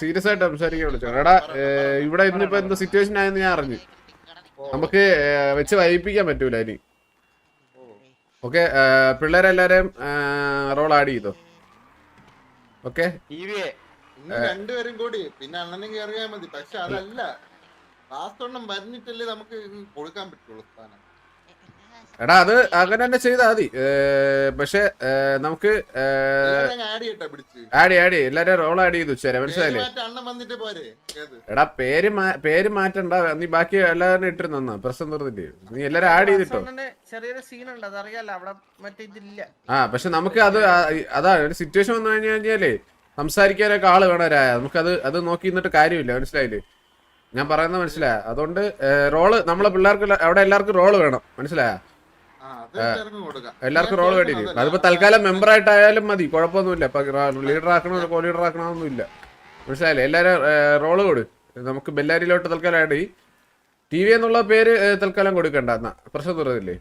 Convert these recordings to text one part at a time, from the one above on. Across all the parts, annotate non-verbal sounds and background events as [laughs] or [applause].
Serious ആയിട്ട് സംസാരിക്കാൻ വിളിച്ചു? എടാ ഇവിടെ ഇന്നിപ്പോ എന്താ സിറ്റുവേഷൻ ആയെന്ന് ഞാൻ അറിഞ്ഞു. നമുക്ക് വെച്ച് വൈപ്പിക്കാൻ പറ്റൂല ഇനി. ഓക്കെ പിള്ളേരെല്ലാരെയും റോൾ ആഡ് ചെയ്തോ? ഓക്കെ? രണ്ടുപേരും കൂടി. പിന്നെ അണ്ണനും കയറിയാൽ മതി. പക്ഷെ അതല്ല ലാസ്റ്റ് ഒന്നും വരുന്നിട്ടല്ലേ നമുക്ക് കൊടുക്കാൻ പറ്റുള്ളൂ സ്ഥാനം. എടാ അത് അങ്ങനെ തന്നെ ചെയ്താൽ മതി. പക്ഷെ നമുക്ക് ആഡ് ആഡ് എല്ലാരും റോൾ ആഡ് ചെയ്തു ചേരാ മനസ്സിലായില്ലേ? അണ്ണൻ വന്നിട്ട് പോരെ എടാ പേര് പേര് മാറ്റണ്ട. നീ ബാക്കി എല്ലാവരും നന്നാ പ്രശ്നം തീർന്നില്ലേ? നീ എല്ലാരും ആഡ് ചെയ്തിട്ടോ സീനുണ്ട് അതറിയാലോ അവിടെ മറ്റേ ഇതില്ല. ആ പക്ഷെ നമുക്ക് അത് അതാ ഒരു സിറ്റുവേഷൻ വന്നു കഴിഞ്ഞു കഴിഞ്ഞാലേ സംസാരിക്കാനൊക്കെ ആൾ വേണവരായ. നമുക്ക് നമുക്കത് അത് നോക്കി നിന്നിട്ട് കാര്യമില്ല മനസ്സിലായില്ലേ? ഞാൻ പറയുന്നത് മനസ്സിലായ. അതുകൊണ്ട് റോൾ നമ്മളെ പിള്ളേർക്ക് അവിടെ എല്ലാവർക്കും റോൾ വേണം മനസ്സിലായ? എല്ലാവർക്കും റോൾ എല്ലാവർക്കും റോൾ വേണ്ടി വരും അതിപ്പോ തൽക്കാലം മെമ്പർ ആയിട്ടായാലും മതി കുഴപ്പമൊന്നുമില്ല. ഇപ്പൊ ലീഡർ ആക്കണോ കോ ലീഡർ ആക്കണമെന്നില്ല മനസ്സിലായില്ലേ? എല്ലാരും റോൾ കൊടു. നമുക്ക് ബെല്ലാരിയിലോട്ട് തൽക്കാലം ചെയ്യും. ടി വി എന്നുള്ള പേര് തൽക്കാലം കൊടുക്കണ്ട. എന്നാ പ്രശ്നം തീർന്നില്ലേ?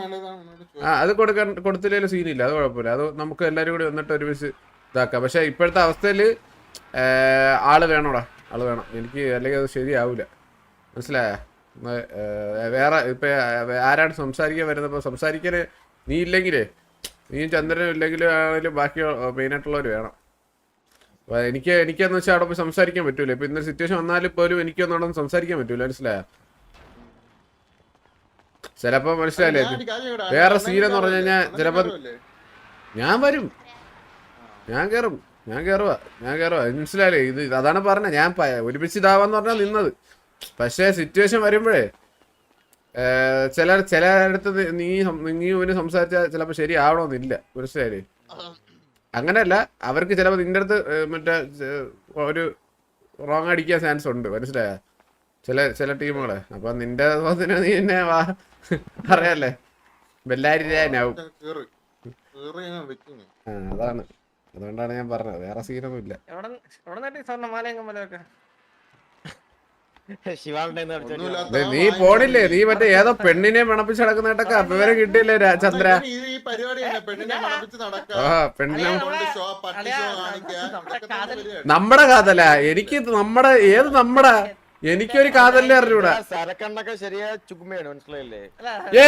വേണ്ടതാണ് ആ അത് കൊടുക്കാൻ കൊടുത്തില്ലേലും സീനില്ല അത് കുഴപ്പമില്ല. അത് നമുക്ക് എല്ലാരും കൂടി വന്നിട്ട് ഒരുമിച്ച് ഇതാക്കാം. പക്ഷെ ഇപ്പോഴത്തെ അവസ്ഥയിൽ ആൾ വേണോടാ. ആൾ വേണം. എനിക്ക് അല്ലെങ്കിൽ അത് ശരിയാവൂല. മനസ്സിലായ? വേറെ ഇപ്പൊ ആരാണ് സംസാരിക്കാൻ വരുന്നത്? സംസാരിക്കാൻ നീ ഇല്ലെങ്കിലേ നീ ചന്ദ്രനും ഇല്ലെങ്കിലും ആണെങ്കിലും ബാക്കി മെയിനായിട്ടുള്ളവർ വേണം. എനിക്ക് എനിക്കെന്ന് വെച്ചാൽ അവിടെ പോയി സംസാരിക്കാൻ പറ്റൂല. ഇപ്പൊ ഇന്നൊരു സിറ്റുവേഷൻ വന്നാലും പോലും എനിക്കൊന്നും അവിടെ സംസാരിക്കാൻ പറ്റൂല മനസ്സിലായ? ചിലപ്പോ മനസ്സിലായില്ലേ? വേറെ സീനെന്ന് പറഞ്ഞു കഴിഞ്ഞാൽ ചിലപ്പോ- ഞാൻ വരും. ഞാൻ കേറും. ഞാൻ കയറുക ഞാൻ കയറുക മനസ്സിലായില്ലേ? ഇത് അതാണ് പറഞ്ഞത്. ഞാൻ ഒരുമിച്ച് ഇതാവാന്ന് പറഞ്ഞാൽ നിന്നത്. പക്ഷേ സിറ്റുവേഷൻ വരുമ്പോഴേ ചില ചിലയിടത്ത് നി- നീ ഇവന് സംസാരിച്ചാൽ ചിലപ്പോൾ ശരിയാവണമെന്നില്ല മനസ്സിലായില്ലേ? അങ്ങനെയല്ല അവർക്ക് ചിലപ്പോൾ നിന്റെ അടുത്ത് മറ്റേ ഒരു റോങ് അടിക്കാൻ ചാൻസ് ഉണ്ട്. മനസ്സിലായ? ചില ചില ടീമുകളെ. അപ്പൊ നിന്റെ നീ എന്നെ വാ അറിയാല്ലേ ബെല്ലാരി രാനാവും കേറ്. കേറി അങ്ങ് വെക്കിങ്. ആ, അതാണ്. അതുകൊണ്ടാണ് ഞാൻ പറഞ്ഞത്. വേറെ സീനൊന്നും ഇല്ല എവിടെ എവിടെ നിന്നിട്ട് സ്വർണ മാലയും മലയൊക്കെ ശിവാളുടെ ഒന്നുമില്ലാത്ത ദേ, ആ നീ പോണില്ലേ? നീ മറ്റേ ഏതോ പെണ്ണിനെ മണപ്പിച്ച് നടക്കുന്നതായിട്ടൊക്കെ വിവരം കിട്ടിയില്ലേ ചന്ദ്ര? പെണ്ണിനെ. നമ്മടെ കാതല. എനിക്ക് നമ്മടെ ഏത് നമ്മടാ എനിക്കൊരു കാതല്ലേ അറിഞ്ഞൂടാ. സരക്കണ്ണൊക്കെ ശരിയാ ചുക്കുമയാണ് മനസ്സിലായില്ലേ? ഏ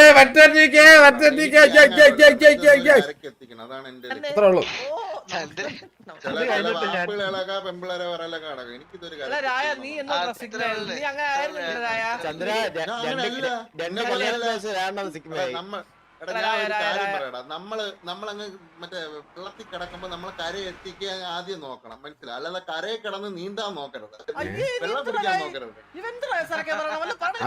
ചന്ദ്ര രണ്ട് നമ്മൾ നമ്മളങ്ങ് മറ്റേ വെള്ളത്തിൽ കിടക്കുമ്പോ നമ്മൾ കരയെ എത്തിക്കാൻ ആദ്യം നോക്കണം. മനസ്സിലായി? അല്ലാതെ കരയെ കിടന്ന് നീന്താൻ നോക്കരുത്. വെള്ളം കുടിക്കാൻ നോക്കരുത്.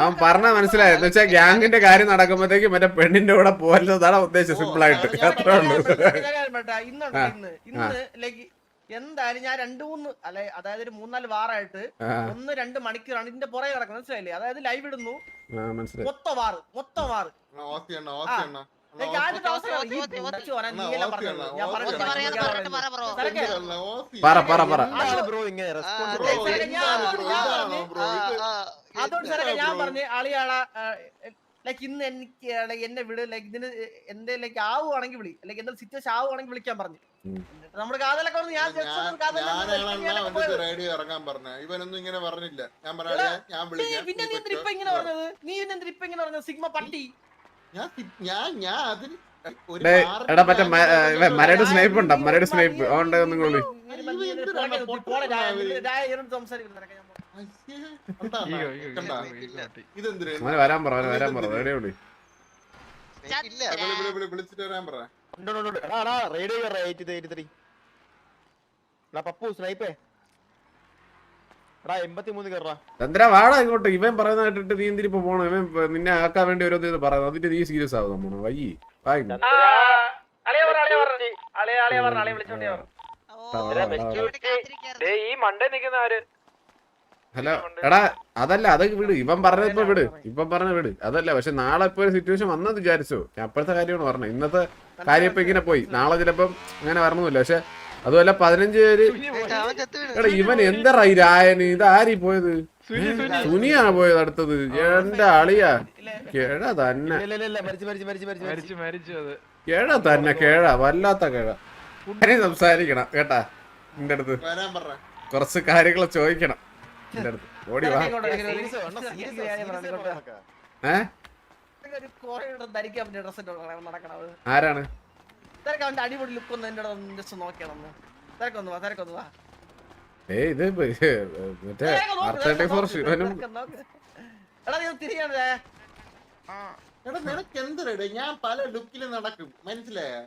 അവൻ പറഞ്ഞ മനസ്സിലായി. എന്ന് വെച്ചാൽ ഗ്യാങ്ങിന്റെ കാര്യം നടക്കുമ്പോഴത്തേക്ക് മറ്റേ പെണ്ണിന്റെ കൂടെ പോരുന്നതാണ് ഉദ്ദേശം സിമ്പിൾ ആയിട്ട് അത്രേ ഉള്ളൂ. ഇന്ന്. ലൈക്ക് എന്തായാലും ഞാൻ രണ്ടു മൂന്ന് അല്ലെ അതായത് ഒരു മൂന്നാൽ വാറായിട്ട് ഒന്ന് രണ്ട് മണിക്കൂറാണ് ഇതിന്റെ പുറകെ കിടക്കുന്നത്. മനസ്സിലായില്ലേ? അതായത് ലൈവ് ഇടുന്നു. മൊത്തം വാറ് മൊത്തം വാറ്. അതുകൊണ്ട് സാറേ ഞാൻ? പറഞ്ഞു അളിയാള ലൈക്ക് ഇന്ന് എനിക്ക് എന്നെ വിട് ലൈക്ക് ഇതിന് എന്റെ ലൈക്ക് ആവുകയാണെങ്കിൽ വിളി ലൈക്ക് എന്തെങ്കിലും സിറ്റുവേഷൻ ആവുകയാണെങ്കിൽ വിളിക്കാൻ പറഞ്ഞു. ഒന്ന് റേഡിയോ ഇറങ്ങാൻ പറഞ്ഞ. ഇവനൊന്നും ഇങ്ങനെ പറഞ്ഞില്ല. ഞാൻ പറയാ ഞാൻ വിളിക്കാം. പിന്നെ നീ നീ എന്തിനാ പറ്റോ? ഇപ്പൊ ഇങ്ങനെ പറഞ്ഞത്? നീ പിന്നെ എന്തിനാ ഇപ്പൊ ഇങ്ങനെ പറഞ്ഞത്? സിഗ്മ പട്ടി. ഞാൻ ഞാൻ ഞാൻ എടാ മറ്റേ ഉണ്ടോ? മരട് സ്നേഹിപ്പ്. അതുകൊണ്ട്? കണ്ടാ? ഇതെന്തിന്? വരാൻ പറ വരാൻ പറ. വിളിച്ചിട്ട് വരാൻ പറ. റേഡിയോ എയ്റ്റി എയ്റ്റി ത്രീ എടാ പപ്പു സ്നൈപ്പേ എടാ എൺപത്തി മൂന്ന് കയറാ ചന്ദ്ര വാടാ ഇങ്ങോട്ട്. ഇവൻ പറയുന്ന കേട്ടിട്ട് നീ എന്തിരിപ്പോ പോണം? ഇവൻ നിന്നെ ആക്കാൻ വേണ്ടി ഓരോ ഇത് പറയുന്നത്. അതിന്റെ നീ സീരിയസ് ആവും നമ്മ വയ്യി. വായി. ഈ മണ്ടേ നിക്കുന്ന ആര്? ഹലോ എടാ അതല്ല അത് വിട്. ഇവൻ പറഞ്ഞപ്പോ വിട്. ഇവൻ പറഞ്ഞ വിട്. അതല്ല പക്ഷെ നാളെ ഇപ്പൊ ഒരു സിറ്റുവേഷൻ വന്നത് വിചാരിച്ചോ. ഞാൻ അപ്പോഴത്തെ കാര്യമാണ് പറഞ്ഞത്. ഇന്നത്തെ കാര്യം ഇപ്പൊ ഇങ്ങനെ പോയി. നാളെ ചിലപ്പം അങ്ങനെ വരണമെന്നില്ല. പക്ഷെ അതുമല്ല പതിനഞ്ച് പേര് അവൻ ചത്ത് വീണു. എടാ ഇവൻ എന്താ ഈ രായന് ഇതാരി ആരി പോയത്? സുനിയാണ് പോയത് അടുത്തത്. എന്റെ അളിയാ. കേഴ തന്നെ. ഇല്ല ഇല്ല ഇല്ല മരിച്ചു മരിച്ചു മരിച്ചു മരിച്ചു മരിച്ചു. മരിച്ചു അത്. കേഴ തന്നെ കേഴ വല്ലാത്ത കേഴ സംസാരിക്കണം കേട്ടാ? എന്റെ അടുത്ത്. കുറച്ച് കാര്യങ്ങൾ ചോദിക്കണം. എന്റെ അടുത്ത്. ഓടി വാ. ഏ? ആരാണ്? തിരക്ക് അടിപൊളി ലുക്ക് ഒന്ന് എന്റെ ജസ്റ്റ് നോക്കണം തിരക്കൊന്ന് വാ തിരക്കൊന്ന് വാ. ഏയ് ഇത് ബ- മറ്റേ ആർ തേർട്ടി ഫോർ ശിവനും എടാ നീ തിരിയാണേ എടാ നിനക്ക് എന്തരട ഞാൻ പല ലുക്കിൽ നടക്കും. മനസ്സിലായോ?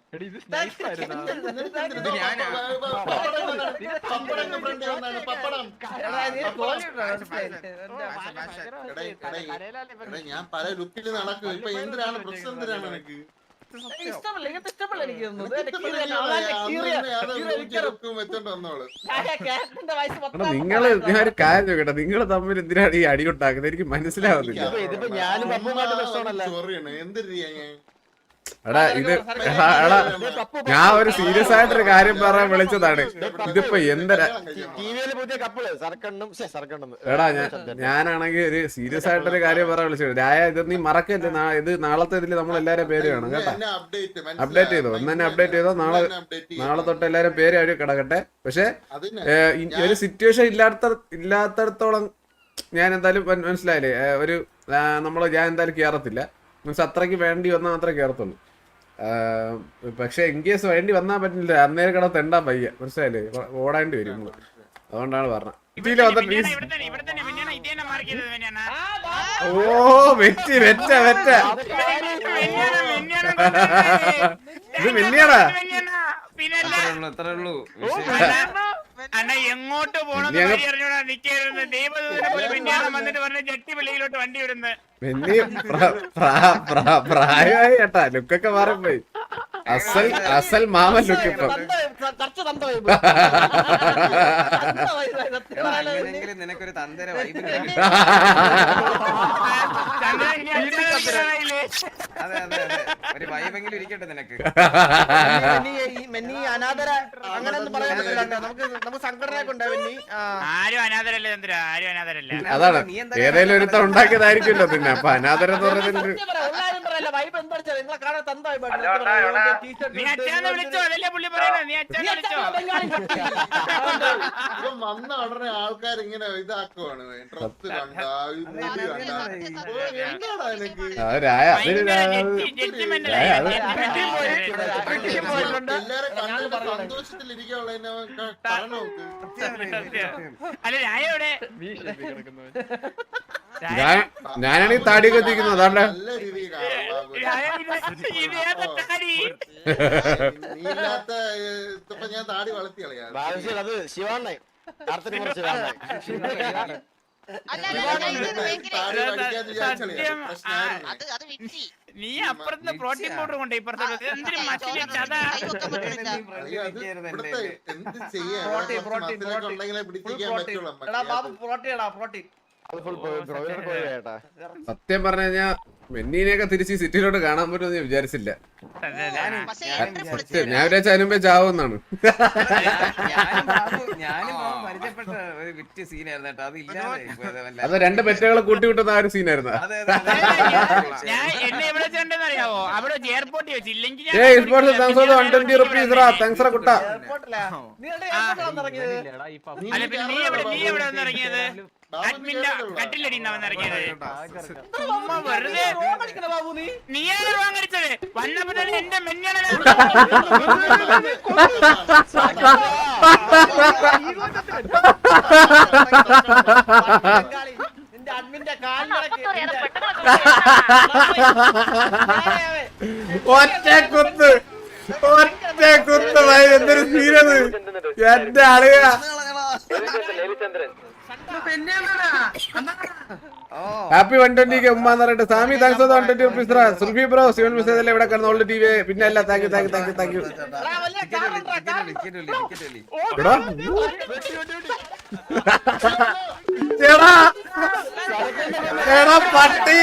പപ്പടം ഫ്രണ്ട് വന്നാണ് പപ്പടം എടാ ഞാൻ പല ലുക്കിൽ നടക്കും. ഇപ്പൊ എന്തിനാണ് പ്രശ്നം എന്തിനാണ് എനിക്ക് ഇഷ്ടമല്ല ഇങ്ങനത്തെ നിങ്ങൾ ഞാൻ ഒരു കാര്യം കേട്ടോ നിങ്ങൾ തമ്മിൽ എന്തിനാണ് ഈ അടി ഉണ്ടാക്കുന്നത്? എനിക്ക് മനസ്സിലാവുന്നില്ല. ഇതിപ്പോ- ഞാനും പപ്പുമായിട്ട് എടാ ഇത് എടാ ഞാൻ ഒരു സീരിയസ് ആയിട്ടൊരു കാര്യം പറയാൻ വിളിച്ചതാണ്. ഇതിപ്പോ എന്താ എടാ ഞാൻ ഞാനാണെങ്കിൽ ഒരു സീരിയസ് ആയിട്ടൊരു കാര്യം പറയാൻ വിളിച്ചത് രായ ഇത് നീ മറക്കല്ലേ ഇത് നാളത്തെ ഇതിൽ നമ്മൾ എല്ലാരും പേര് വേണം കേട്ടാ? അപ്ഡേറ്റ് അപ്ഡേറ്റ് ചെയ്തോ? ഒന്ന് തന്നെ അപ്ഡേറ്റ് ചെയ്തോ? നാളെ നാളെ തൊട്ട് എല്ലാരും പേര് അഴി കിടക്കട്ടെ. പക്ഷെ ഒരു സിറ്റുവേഷൻ ഇല്ലാത്ത ഇല്ലാത്തടത്തോളം ഞാൻ എന്തായാലും മനസ്സിലായില്ലേ? ഒരു നമ്മൾ നമ്മൾ ഞാൻ എന്തായാലും കയറത്തില്ല മീൻസ് അത്രയ്ക്ക് വേണ്ടി വന്നാൽ മാത്രമേ കയറത്തുള്ളൂ പക്ഷേ ഇൻ കേസ് വേണ്ടി വന്നാൽ പറ്റില്ല. അന്നേരം കട തെണ്ടാൻ വയ്യ. മനസ്സിലായില്ലേ? ഓടാണ്ടി വരും നമ്മൾ. അതുകൊണ്ടാണ് പറഞ്ഞത്. ഓ വെച്ച് വെച്ച വെച്ച. ഇത് മിന്നിയാടാ അണ്ണ എങ്ങോട്ട് പോണെന്ന് വഴി അറിഞ്ഞോടാ നിക്കായിരുന്നു ദൈവദൂതനെ പോലെ പിന്നെയാണ് വന്നിട്ട് പറഞ്ഞ ജട്ടി വെളിയിലോട്ട് വണ്ടി വിടുന്നത്. മിന്നി പ്ര- പ്ര- പ്ര- പ്രായമായി കേട്ടാ ലുക്കൊക്കെ മാറിപ്പോയി. അസൽ അസൽ മാമൻ ലുക്ക് ഇപ്പൊ [laughs] അങ്ങനെയെങ്കിലും നിനക്കൊരു തന്തര വൈബ് [laughs] അതെ അതെ. ഒരു വൈബെങ്കിലും ഇരിക്കട്ടെ നിനക്ക്. മെന്നി അനാഥര അങ്ങനെ ഒന്നും പറയാൻ പറ്റില്ല കേട്ടോ. നമുക്ക് നമുക്ക് സംഘടനയൊക്കെ ഉണ്ട് മെന്നി. ആ. ആരും അനാഥരല്ല ചന്ദ്ര ആരും അനാഥരല്ല. അതാണ്. ഏതേലും ഒരുത്ത ഉണ്ടാക്കിയതായിരിക്കുമല്ലോ പിന്നെ. അപ്പൊ അനാഥര എന്ന് സത്യം പറയല്ല, എന്താ നിങ്ങളെ കാണാൻ t-shirt നീ അച്ഛനെ വിളിച്ചോ? അതല്ലേ പുള്ളി നീ അച്ഛനെ വിളിച്ചോ. ഇപ്പൊ വന്ന ഉടനെ ആൾക്കാർ ഇങ്ങനെ ഇതാക്കുവാണ്. ഡ്രസ് കണ്ട മുടി കണ്ട. എന്താടാ നിനക്ക്? ആ, രായ? അത്. വീട്ടിൽ ഈ താടി കത്തിക്കുന്നത് അല്ല രായ എവിടെ? ഞാനാണെങ്കിൽ അതാണ്ട് ഞാൻ താടി വളർത്തി കളയാ അത് ശിവാണ്ണൻ. കാർത്തിന് കുറച്ച് അത് അത് നീ അപ്പുറത്ത് പ്രോട്ടീൻ പൗഡർ കൊണ്ട് ഇപ്പുറത്തോട്ട് എന്തിനു മസിലെ ചത കൈവക്കാൻ പറ്റുന്നില്ല അളിയാ, എന്ത് ചെയ്യാ പ്രോട്ടീൻ, പ്രോട്ടീൻ, പ്രോട്ടീൻ. പ്രോട്ടീൻ സത്യം. പറഞ്ഞു കഴിഞ്ഞാ മെന്നീനെയൊക്കെ തിരിച്ച് സിറ്റിയിലോട്ട് കാണാൻ പറ്റുമെന്ന് ഞാൻ വിചാരിച്ചില്ല. ഞാൻ- എത്ര സത്യം ഞാൻ വിചാരിച്ച അതിനുമ്പേ ചാവുന്നാണ് അത് രണ്ട് പെറ്റുകളെ കൂട്ടി വിട്ടുന്ന ആ ഒരു സീനായിരുന്നു. കുട്ട. എയർപോർട്ടിലാ നീ എവിടെ എയർപോർട്ടിൽ വന്നിറങ്ങിയത് നീ അല്ല പിന്നെ നീ എവിടെ നീ എവിടെ വന്നിറങ്ങിയത് ബാബു നീ. അഡ്മിന്റെ കേട്ടിട്ടുണ്ടോ? കട്ടിലടി വന്നിറങ്ങിയത് ചുമ്മാ വെറുതെ റോം അടിക്കണ ബാബു നീ. നീയാണ് വാങ്ങടിച്ചത് വന്നപ്പോ തന്നെ എന്റെ മെഞ്ഞാണ് നിന്റെ [laughs] അഡ്മിന്റെ കാലിലടക്ക് ഒറ്റ കുത്ത് ഒറ്റ കുത്ത് എന്തൊരു സീരത് എന്റെ അളിയ. ഹാപ്പി വൺ ട്വന്റി കെ ഉമ്മ എന്ന് പറഞ്ഞിട്ട് Sami thanks one twenty rupees Sulfi bro Sivan message അല്ലേ ഇവിടെ കിടന്ന ഓൾഡ് ടി വി പിന്നെ അല്ല thank you thank you thank you thank you ചേടാ. ചേടാ പട്ടി.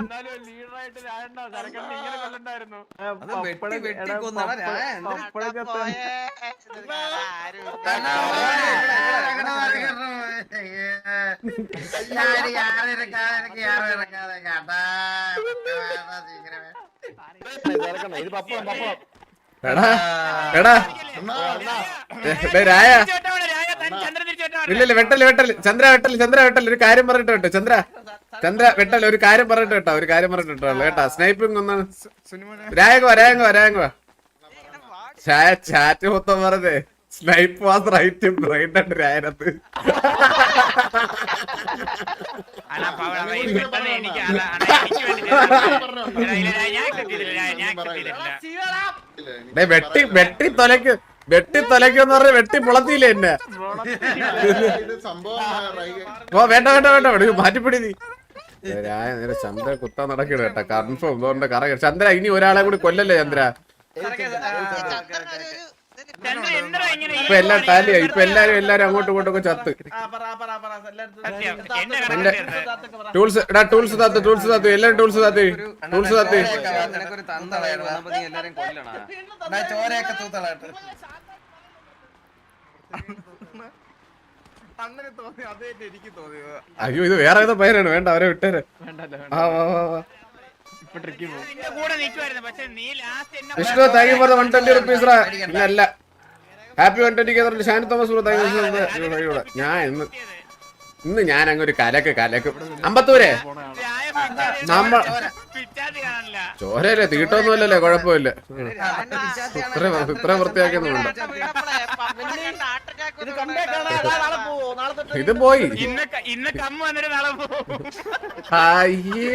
എന്നാലും [laughs] ലീഡറായിട്ട് ചെറുക്കൻ ഇങ്ങനെ കൊല്ലണ്ടായിരുന്നു അത് വെട്ടി വെട്ടി കൊന്നാണ് ഞാൻ. എന്തൊരു പോയേ. ഇത് കാണാൻ ആരുമില്ല. ഇത് പപ്പടം പപ്പടം എടാ എടാ. ഡേ, രായ. ചന്ദ്രൻ തിരിച്ചു ഇല്ല ഇല്ല വെട്ടൽ വെട്ടൽ. ചന്ദ്ര വെട്ടൽ ചന്ദ്ര വെട്ടൽ. ഒരു കാര്യം പറഞ്ഞിട്ട് കേട്ടോ. ചന്ദ്ര ചന്ദ്ര വെട്ടൽ. ഒരു കാര്യം പറഞ്ഞിട്ട് കേട്ടോ. ഒരു കാര്യം പറഞ്ഞിട്ട് കേട്ടോ. കേട്ടാ. സ്നൈപ്പിംഗ് ഒന്നാണ് രായങ്കോ രായങ്കോ രായങ്കോ ചാറ്റ് മൊത്തം പറഞ്ഞേ. സ്നൈപ്പ് വാസ് റൈറ്റ് റൈറ്റ് ആയിട്ട് രായനത്ത് വെട്ടി വെട്ടി തൊലക്ക് വെട്ടി തലക്കെന്ന് പറഞ്ഞ വെട്ടി മുളത്തിയില്ലേ എന്നെ? ഓ വേണ്ട വേണ്ട വേണ്ട വേണ്ട. മാറ്റിപ്പിടി നീ. നേരെ ചന്ദ്ര കുത്താൻ നടക്കണ കേട്ടാ. കൺഫേം കറ ചന്ദ്ര ഇനി ഒരാളെ കൂടി കൊല്ലല്ലേ ചന്ദ്ര? ഇപ്പൊ എല്ലാം ടാലിയായി ഇപ്പൊ എല്ലാരും എല്ലാരും അങ്ങോട്ടും ഇങ്ങോട്ടും ഒക്കെ ചത്ത്. ടൂൾസ് എടാ ടൂൾസ് താത്ത് ടൂൾസ് താത്ത് എല്ലാരും ടൂൾസ് താത്ത് ടൂൾസ് താത്ത് ചോരയൊക്കെ തൂത്തളായിട്ട് അങ്ങനെ തോന്നി അത് തന്നെ എനിക്ക് അയ്യോ ഇത് വേറെ ഏതോ പേരാണ് വേണ്ട അവരെ വിട്ടേരെ ആ വാ വാ വാ നിന്റെ കൂടെ നിൽക്കുമായിരുന്നു പക്ഷെ നീ ലാസ്റ്റ് എന്നെ Vishnu thank you for one twenty rupees ഇല്ല happy one twenty Shani Thomas bro ഞാൻ ഇന്ന് ഇന്ന് ഞാൻ അങ്ങ് ഒരു കലക്ക് കലക്ക്. അമ്പത്തൂരെ? ചായ നമ്മ- പിച്ചാത്തി കാണില്ല ചോരല്ലേ തീട്ടൊന്നുമല്ലല്ലേ കുഴപ്പമില്ല. ഇത്ര ഇത്ര attack ഇത് പോയി. ഇന്ന് ക- വന്നിട്ട് നാളെ പോകും അയ്യേ.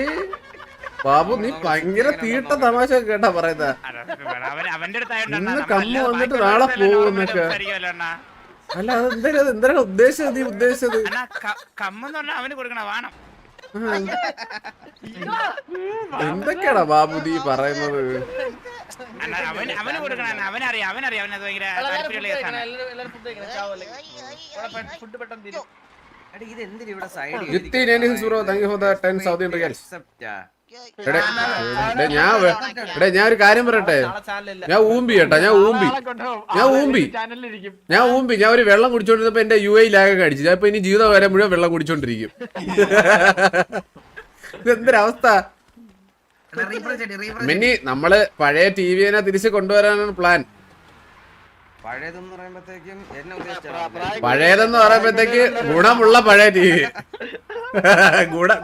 ബാബു നീ ഭയങ്കര തീട്ട തമാശ കേട്ടാ പറയുന്ന. ഇന്ന് കമ്മ വന്നിട്ട് നാളെ പോകുന്നൊക്കെ. അല്ല അത് എന്തായാലും എന്താണ് ഉദ്ദേശിച്ചത് നീ ഉദ്ദേശിച്ചത്? കമ്മെന്ന് പറഞ്ഞാൽ അവന് കൊടുക്കണ വേണം. എന്തൊക്കെയാടാ ബാബു നീ പറയുന്നത്? അവന് കൊടുക്കണ. അവനറിയാം അവനറിയാം അവനത് ഭയങ്കര ഫുഡ് പെട്ടെന്ന് തീരും. ഇത് എന്തിനാ ഇവിടെ side Jithi ninety six bro thank you for the ten Saudi riyals എടേ ഞാൻ എടേ ഞാൻ ഒരു കാര്യം പറയട്ടെ? ഞാൻ ഊമ്പി കേട്ടാ ഞാൻ ഊമ്പി. ഞാൻ ഊമ്പി. ഞാൻ ഊമ്പി. ഞാൻ ഒരു വെള്ളം കുടിച്ചോണ്ടിരുന്നപ്പോ എന്റെ യു ഐ ലാഗൊക്കെ അടിച്ചു. ഞാൻ ഇപ്പൊ ഇനി ജീവിതകാലം മുഴുവൻ വെള്ളം കുടിച്ചോണ്ടിരിക്കും. ഇതെന്തൊരവസ്ഥ മിന്നി നമ്മൾ പഴയ ടി വിനെ തിരിച്ച് കൊണ്ടുവരാനാണ് പ്ലാൻ പഴയതെന്ന് പറയുമ്പോഴത്തേക്കും എന്നെ ഉദ്ദേശിച്ചാ പഴയതെന്ന് പറയുമ്പോഴത്തേക്ക് ഗുണമുള്ള പഴയ ടി വി. [laughs]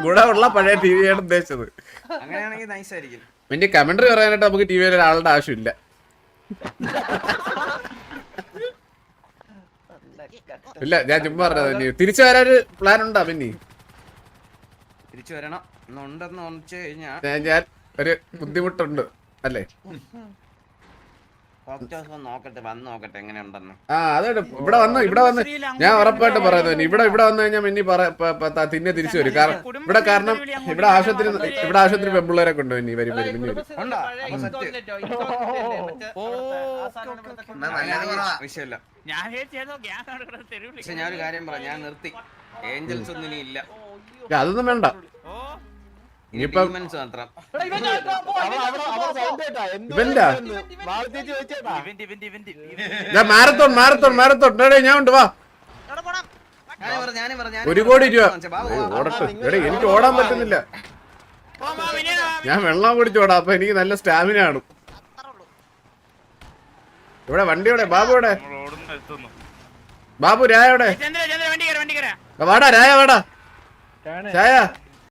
ഗുണമുള്ള പഴയ ടി വിയാണ് ഉദ്ദേശിച്ചത്. അങ്ങനെയാണെങ്കിൽ നൈസ് ആയിരിക്കും മിന്നി കമന്ററി പറയാനായിട്ട് നമുക്ക് ടി വിയിൽ ഒരാളുടെ ആവശ്യമില്ല. ഇല്ല ഞാൻ ചുമ്മാ പറഞ്ഞത് തിരിച്ചു വരാൻ ഒരു പ്ലാൻ ഉണ്ടാ പിന്നെ? തിരിച്ചു വരണം. ഉണ്ടെന്ന് ഉറച്ചു കഴിഞ്ഞാ ഞാൻ ഞാൻ ഒരു ബുദ്ധിമുട്ടുണ്ട് അല്ലേ? ആ അതാണ് ഇവിടെ വന്നു ഇവിടെ വന്ന് ഞാൻ ഉറപ്പായിട്ട് പറയുന്നു ഇവിടെ ഇവിടെ വന്നു കഴിഞ്ഞാൽ മിന്നി തിന്നെ തിരിച്ചു വരും. കാരണം ഇവിടെ കാരണം ഇവിടെ ആശുപത്രി ഇവിടെ ആശുപത്രി പെമ്പിള്ളേരെ കൊണ്ട് മിന്നി വരും വരും മിന്നി വരും. ഞാനൊരു കാര്യം പറയാം ഞാൻ നിർത്തി. ഏഞ്ചൽസ് ഒന്നും ഇല്ല, അതൊന്നും വേണ്ട. Marathon marathon marathon. ഞാൻ ഉണ്ട് വാ. ഒരു പറ. കോടി രൂപ. ഓടട്ടെ എടേ എനിക്ക് ഓടാൻ പറ്റുന്നില്ല. ഞാൻ വെള്ളം കുടിച്ചോടാ അപ്പൊ എനിക്ക് നല്ല സ്റ്റാമിന ആണ് അത്രേ ഉള്ളൂ ഇവിടെ വണ്ടി എവിടെ? ബാബു എവിടെ? വാടാ രായ എവിടെ? ചന്ദ്ര ചന്ദ്ര വണ്ടി കയറി വണ്ടി കയറാ. വാടാ രായ വാടാ. ചായ.